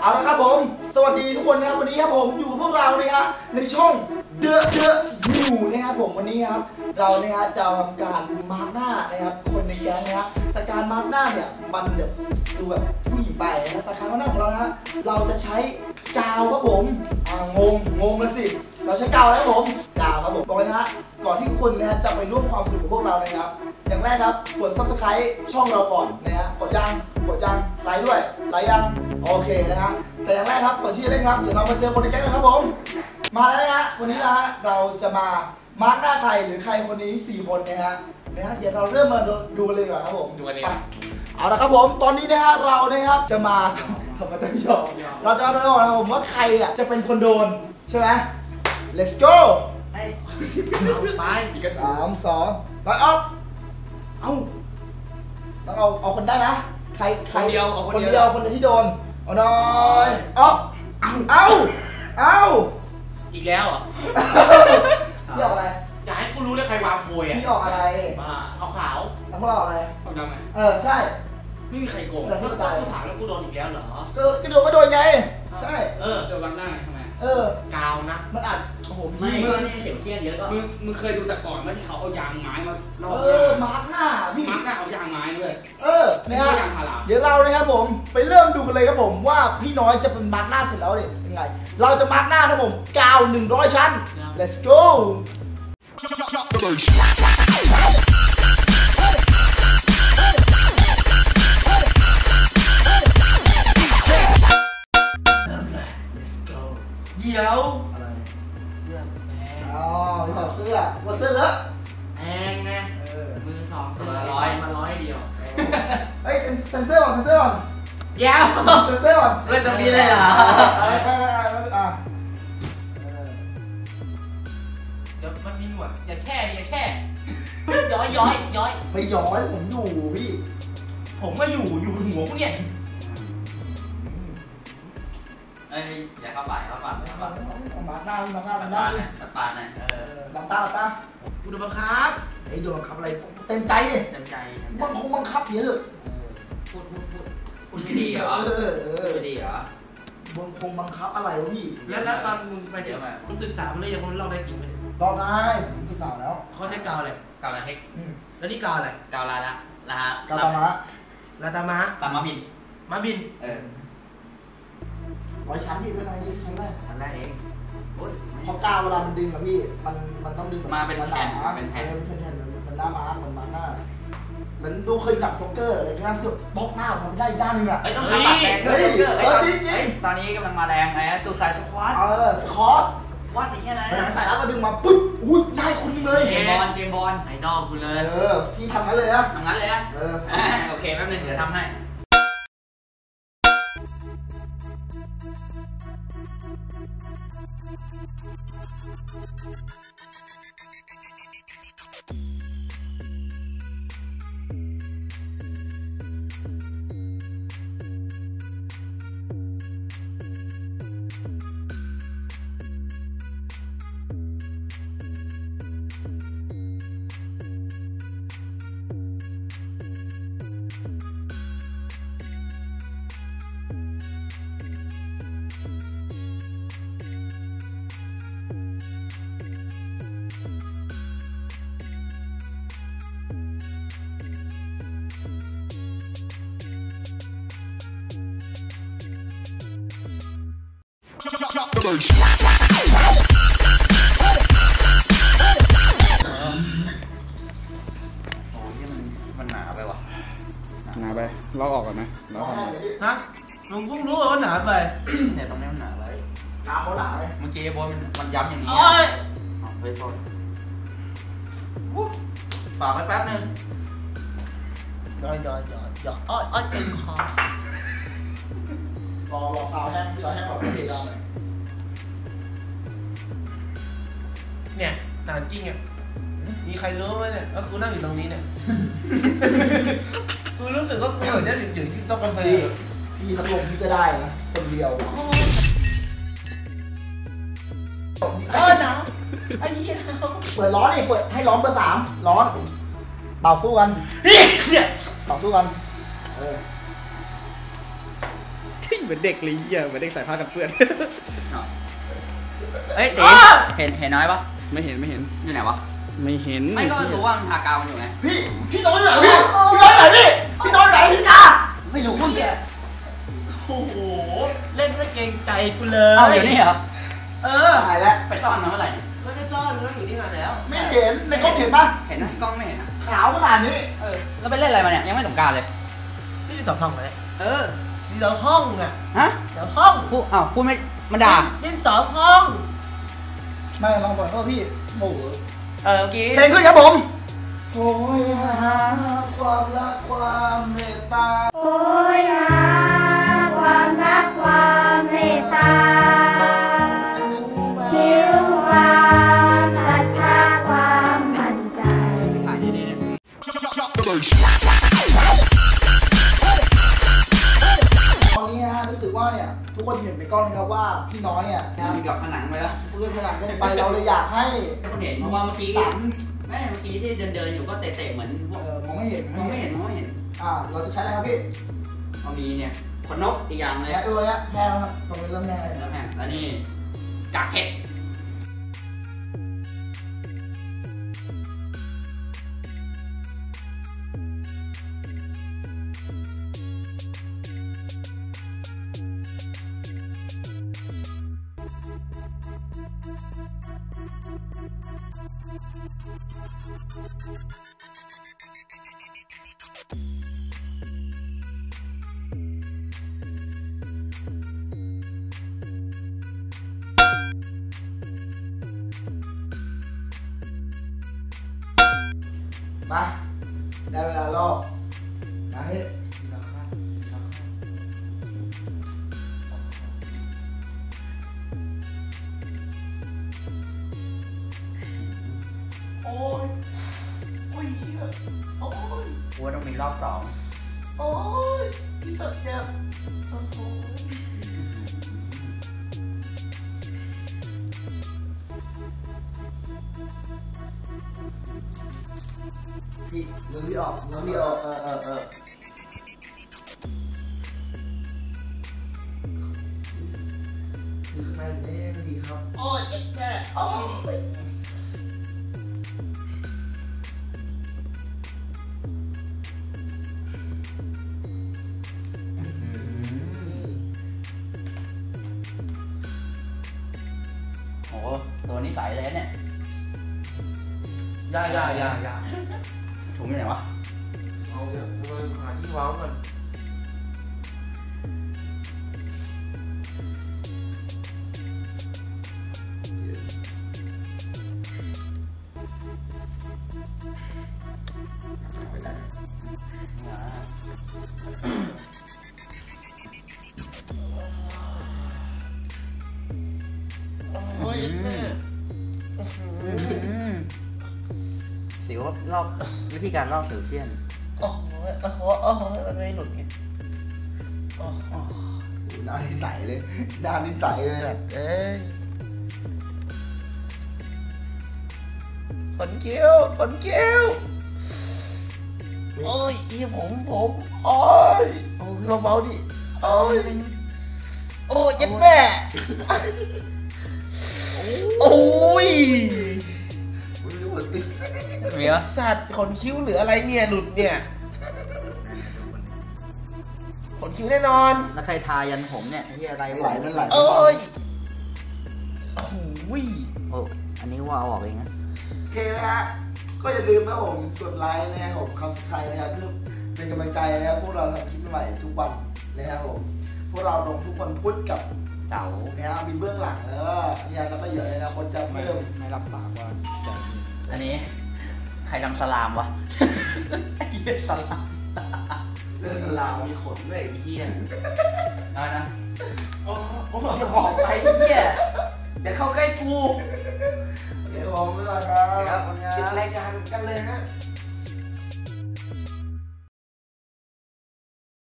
เอาละครับผม สวัสดีทุกคนนะครับวันนี้ครับผมอยู่กับพวกเรานะฮะในช่อง The The New นะครับผมวันนี้ครับเราเนี่ยฮะจะทำการมาร์กหน้านะครับคนในแก๊งนะฮะแต่การมาร์กหน้าเนี่ยมันแบบดูแบบผู้หญิงไปนะแต่การมาร์กหน้าของเรานะฮะเราจะใช้กาวครับผมอ่างงงงแล้วสิเราใช้กาวนะครับผมกาวครับผมบอกเลยนะฮะก่อนที่คุณนะฮะจะไปร่วมความสนุกกับพวกเรานะครับ อย่างแรกครับกด subscribe ช่องเราก่อนนะฮะกดยังกดยังไลค์ด้วยไลค์ยัง โอเคนะฮะแต่อย่างแรกครับก่อนที่จะเล่นครับเดี๋ยวเรามาเจอคนในแก๊งกันครับผม มาแล้วนะฮะวันนี้นะฮะเราจะมามาร์กหน้าใครหรือใครคนนี้ 4 คนนะฮะนะฮะเดี๋ยวเราเริ่มมาดูกันเลยดีกว่าครับผมดูกันเลยไปเอาละครับผมตอนนี้นะฮะเรานะครับจะมาทำไมต้องยอมเราจะมาดูก่อนนะครับผมว่าใครอะจะเป็นคนโดนใช่ไหม let's go ไอ้เอาไปอีกกระสามสองไปออกเอาต้องเอาเอาคนได้นะ ใครใครคนเดียวเอาคคนนเดีเดียยววคนเดียวที่โดน เอาหน่อยออกเอาเอาเอาอีกแล้วเหรอพี่ออกอะไรอยากให้กูรู้เลยใครวางโพยอะพี่ออกอะไรบ้าเอาขาวแล้วพวกเราออกอะไรเอาดำไหมเออใช่ไม่มีใครโกงแต่ที่ถ้าตายกูถามแล้วกูโดนอีกแล้วเหรอก็ก็โดนก็โดนไงใช่เออโดนวันหน้าทำไม เออ กาวนะ มันอัดโอ้โหไม่พี่ก็เนี่ยเสียวเชี่ยนเยอะก็มึงมึงเคยดูแต่ก่อนไหมที่เขาเอายางไม้มาลอกเออมาร์คหน้าพี่มาร์กหน้าเอายางไม้ด้วยเออไม่นะใช่ฮะยางพาราเดี๋ยวเรานะครับผมไปเริ่มดูกันเลยครับผมว่าพี่น้อยจะเป็นมาร์กหน้าเสร็จแล้วเนี่ยยังไง เราจะมาร์กหน้านะครับผมกาว100ชั้น let's go เดี๋ยวอะไรเสื้อแพงอ๋อมีถอดเสื้อหัวเสื้อเลอะแพงไงเออมือสองตัวละร้อยมาร้อยเดียวเฮ้ยเซ็นเซ็นเซอร์ก่อนเซ็นเซอร์ก่อนแย้วเซ็นเซอร์ก่อนเล่นตรงนี้เลยเหรอเออเออเออเอออะเออเดี๋ยวมันมีหนวดอย่าแค่อย่าแค่ย้อยย้อยย้อยไปย้อยผมอยู่พี่ผมก็อยู่อยู่บนหัวกูเนี่ยเอ้ยอย่าเข้าป่าเข้าป่าเข้าป่ามาหน้ามาหน้าตัมาหน้าปาดิเนี่ยตัดปาเนี่ยเออหลับตาหลับตากูโดนบังคับไอ้โดนบังคับอะไรเต็มใจเต็มใจเต็มใจบังคงบังคับเยอะเลยพูดพูดพูดพูดไม่ดีเหรอพูดไม่ดีเหรอบังคงบังคับอะไรวะพี่แล้วแล้วตอนมึงไปเดี๋ยวมามึงศึกษามันเลยยังมันลอกได้จริงไหมรอได้ผมศึกษาแล้วเขาใช้กาวอะไรกาวลาเทคอืมแล้วนี่กาวอะไรกาวลาละลากาวตามะลาตามาตามมาบินมาบินเออ ร้อยชั้นพี่ไม่เป็นไรนี่ชั้นแรกอันแรกเองโอ้ยเพราะกาวเวลามันดึงอะพี่ มันมันต้องดึงแบบมาเป็นหแผ่นาเป็นแผ่นออเป็นแผ่นๆมันหน้ามาร์กมันมาร์กหน้าเหมือนดูเคยหนักจ็อกเกอร์อะไรใช่ไหมที่บล็อกหน้าผมได้อีกด้านหนึงอะเอ้ยต้องทำปากแดงด้วยเฮ้ยเกอร์เฮ้ยจริงๆเฮ้ยตอนนี้กำลังมาแรงไอ้สูซายสควอตเออสคอสวัดไอ้แค่นั้นมันหนังใส่แล้วมาดึงมาปุ๊บอุ้ยได้คนนึงเลยเจมบอลเจมบอลไอดอลกูเลเอยอพี่ทำงั้นเลยอะทำงั้นเลยอะเอออ่าโอเคแป๊บนึงเดี๋ยวทำให้ Thank you. มันมันหนาไปว่ะหนาไปเราออกก่อนไหมเราทำไงฮะมึงเพิ่งรู้เหรอว่าหนาไปเนี่ยตรงนี้มันหนาไปหาเขาหนาไหมเมื่อกี้บอลมันมันย้ำอย่างนี้โอ้ยอ๋อเฮ้ยโทษอู้ฝากไว้แป๊บนึงย่อยย่อยย่อยย่อยอ้อยอ้อยตึงคอ รอรอเท้าแห้งพี่รอแห้งก่อนพี่เด็กเอาหน่อยเนี่ยหนาจริงอะมีใครรู้ไหมเนี่ยว่ากูนั่งอยู่ตรงนี้เนี่ย กูรู้สึกว่ากูเหมือนจะหยุดๆที่ต้องกาแฟพี่พี่พัดลมพี่ก็ได้นะคนเดียวเออหนาวไอ้เหี้ยหนาวเปิดร้อนดิเปิดให้ร้อนเบอร์สามร้อนเป่าสู้กันเหี้ยเป่าสู้กัน เออ เหมือนเด็กเลยเหี้ยเหมือนเด็กใส่ผ้ากันเปื้อน เอ้ยตีเห็นเห็นน้อยปะไม่เห็นไม่เห็น อยู่ไหนวะ ไม่เห็นไม่ก็รู้ว่ามันทากาวมันอยู่ไง พี่พี่น้อยไหนพี่พี่น้อยไหนพี่พี่น้อยไหนพี่กาไม่รู้คุณแกโอ้โหเล่นไม่เกรงใจกูเลเอ้าเดี๋ยวนี้เหรอเออหายแล้วไปซ่อนมาเมื่อไหร่ไม่ได้ซ่อนมันอยู่นี่มาแล้ว ไม่เห็นในกล้องเห็นปะเห็นนะกล้องไม่เห็นนะขาวขนาดนี้เออแล้วไปเล่นอะไรมาเนี่ยยังไม่สงกรารเลยนี่สองห้องเลยเออ นี่สองห้องอะฮะเดี๋ยวห้องพูดอ้าวพูดไม่มันด่านี่สองห้องไม่ลองบอกเขาพี่โอ้โหเออเมื่อกี้เพลงขึ้นครับผมโอ้ยหาความรักความเมตตาโอ้ยหาความรักความเมตตาหิวความศรัทธาความมั่นใจ ทุกคนเห็นในกล้องนะครับว่าพี่น้อยเนี่ยนะมันกับผนังไปแล้วปืนขนาดเกินไปเราเลยอยากให้ให้คนเห็นเพราะว่าเมื่อกี้สันแม่เมื่อกี้ที่เดินเดินๆอยู่ก็เตะๆเหมือนพวเอกอมองไม่เห็นมองไม่เห็นมองไม่เห็นอ่าเราจะใช้อะไรครับพี่เอามีเนี่ยขนนกอีกอย่างเลยแพ้เออเนี่ยแพ้แล้วครับตรงนี้เริ่มแพ้เลยแล้วแม่งแล้วนี่กากเพช รมาได้เวลาลอกนะเฮ้ยทีละขั้นทีละขั้นโอ้ย โอ้ยเหี้ยโอ้ย กูว่าต้องมีรอบสอง โอ้ยที่สุดเจ็บ พี่เนื้อพี่ออกเนื้อพี่ออกเออเออเออคือข้างในนี่ไม่ดีครับ โอ้ยเอ็ดแม่โอ้ยโอ้โหตัวนี้ใสเลยเนี่ยอย่าอย่าอย่าอย่าถุ งอยู่ไหนวะเอา วรอบวิธีการลอกสิวเซียนโอ้โหโอ้โหโอ้โหมันไม่หลุดไงโอ้โหน้านิสัยเลยหน้านิสัยเลย เอ้ยขนเกี้ยวขนเกี้ยวโอ้ยอีผมผมโอ้ยเบาดิโอ้ยโอ้ยย็ดแม่โอ้ สัตว์ขนคิ้วหรืออะไรเนี่ยหลุดเนี่ยขนคิ้วแน่นอนแล้วใครทายันผมเนี่ยที่อะไรไหลนั่นไหลโอ้ยโอ้ยโอ้อันนี้ว่าเอาออกเองนะโอเคนะฮะก็อย่าลืมนะผมกดไลค์นะครับผมคำสไครต์นะครับเพื่อเป็นกำลังใจนะครับพวกเราทำคลิปใหม่ทุกวันนะครับผมพวกเราลงทุกวันพุธกับเจ๋านะครับมีเบื้องหลังแล้วก็เนี่ยแล้วก็เดี๋ยวในอนาคตจะไม่เพิ่มไม่รับปากว่าจะอันนี้ ใครทำสลามวะไอ้เหี้ยสลามเรื่องสลามมีขนด้วยไอ้เหี้ยเอานะโอ้โหจะบอกไปไอ้เหี้ยเดี๋ยวเข้าใกล้กูโอเคผมไม่เป็นไรครับครับคนคปิดรับรายการกันเลยฮะค